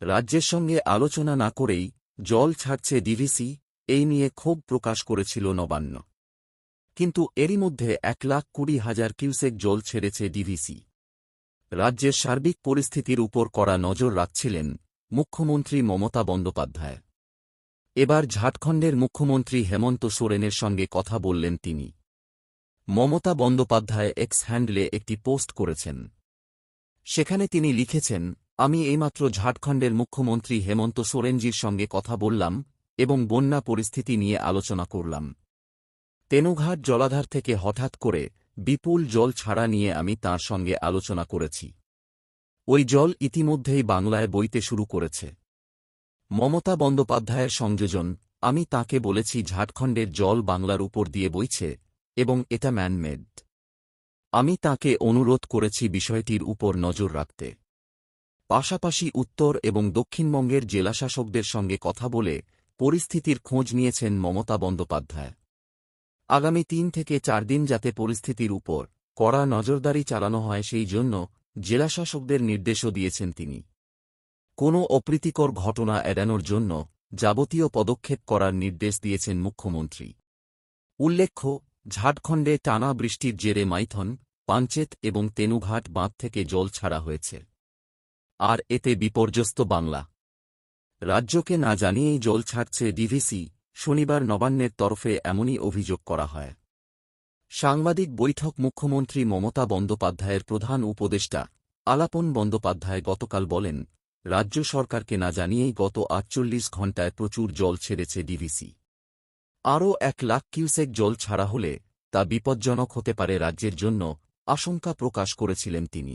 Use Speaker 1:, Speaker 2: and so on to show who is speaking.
Speaker 1: রাজ্যের সঙ্গে আলোচনা না করেই জল ছাড়ছে ডিভিসি, এই নিয়ে ক্ষোভ প্রকাশ করেছিল নবান্ন। কিন্তু এরই মধ্যে এক লাখ কুড়ি হাজার কিউসেক জল ছেড়েছে ডিভিসি। রাজ্যের সার্বিক পরিস্থিতির উপর কড়া নজর রাখছিলেন মুখ্যমন্ত্রী মমতা বন্দ্যোপাধ্যায়। এবার ঝাড়খণ্ডের মুখ্যমন্ত্রী হেমন্ত সোরেনের সঙ্গে কথা বললেন তিনি। মমতা বন্দ্যোপাধ্যায় এক্স হ্যান্ডলে একটি পোস্ট করেছেন। সেখানে তিনি লিখেছেন আমি এইমাত্র ঝাড়খণ্ডের মুখ্যমন্ত্রী হেমন্ত সোরেনজির সঙ্গে কথা বললাম এবং বন্যা পরিস্থিতি নিয়ে আলোচনা করলাম। তেনুঘাট জলাধার থেকে হঠাৎ করে বিপুল জল ছাড়া নিয়ে আমি তার সঙ্গে আলোচনা করেছি। ওই জল ইতিমধ্যেই বাংলায় বইতে শুরু করেছে। মমতা বন্দ্যোপাধ্যায়ের সংযোজন, আমি তাকে বলেছি ঝাড়খণ্ডের জল বাংলার উপর দিয়ে বইছে এবং এটা ম্যানমেড। আমি তাকে অনুরোধ করেছি বিষয়টির উপর নজর রাখতে। পাশাপাশি উত্তর এবং দক্ষিণবঙ্গের জেলাশাসকদের সঙ্গে কথা বলে পরিস্থিতির খোঁজ নিয়েছেন মমতা বন্দ্যোপাধ্যায়। আগামী তিন থেকে চার দিন যাতে পরিস্থিতির উপর কড়া নজরদারি চালানো হয় সেই জন্য জেলাশাসকদের নির্দেশও দিয়েছেন তিনি। কোনো অপ্রীতিকর ঘটনা এড়ানোর জন্য যাবতীয় পদক্ষেপ করার নির্দেশ দিয়েছেন মুখ্যমন্ত্রী। উল্লেখ্য, ঝাড়খণ্ডে টানা বৃষ্টির জেরে মাইথন, পাঞ্চেত এবং তেনুঘাট বাঁধ থেকে জল ছাড়া হয়েছে। আর এতে বিপর্যস্ত বাংলা। রাজ্যকে না জানিয়েই জল ছাড়ছে ডিভিসি, শনিবার নবান্নের তরফে এমনই অভিযোগ করা হয়। সাংবাদিক বৈঠক মুখ্যমন্ত্রী মমতা বন্দ্যোপাধ্যায়ের প্রধান উপদেষ্টা আলাপন বন্দ্যোপাধ্যায় গতকাল বলেন, রাজ্য সরকারকে না জানিয়েই গত আটচল্লিশ ঘণ্টায় প্রচুর জল ছেড়েছে ডিভিসি। আরও এক লাখ কিউসেক জল ছাড়া হলে তা বিপজ্জনক হতে পারে রাজ্যের জন্য আশঙ্কা প্রকাশ করেছিলেন তিনি।